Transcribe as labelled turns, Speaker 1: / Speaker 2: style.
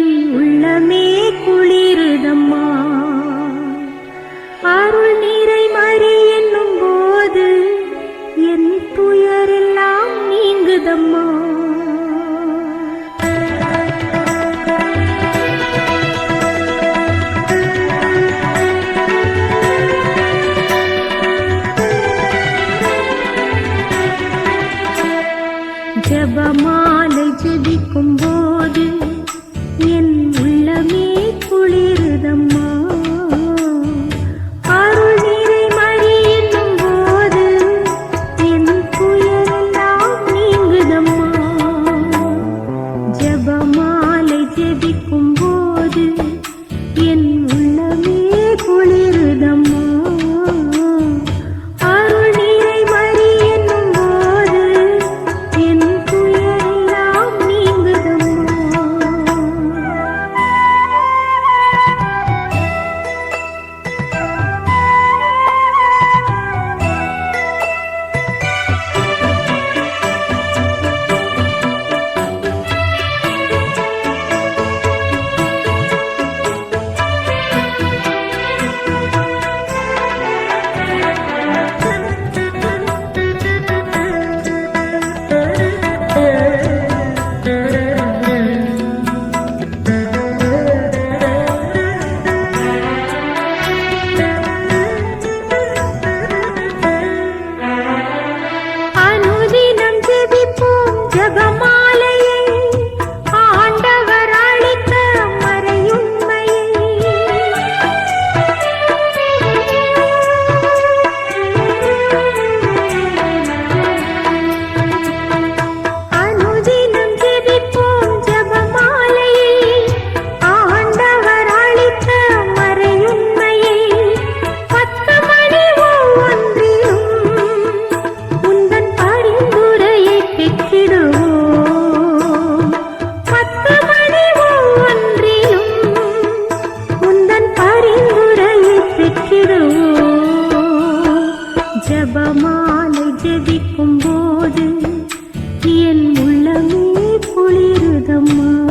Speaker 1: We. tiên ஜபமாலை ஜபிக்கும் போது என் உள்ளமே குளிருதம்மா.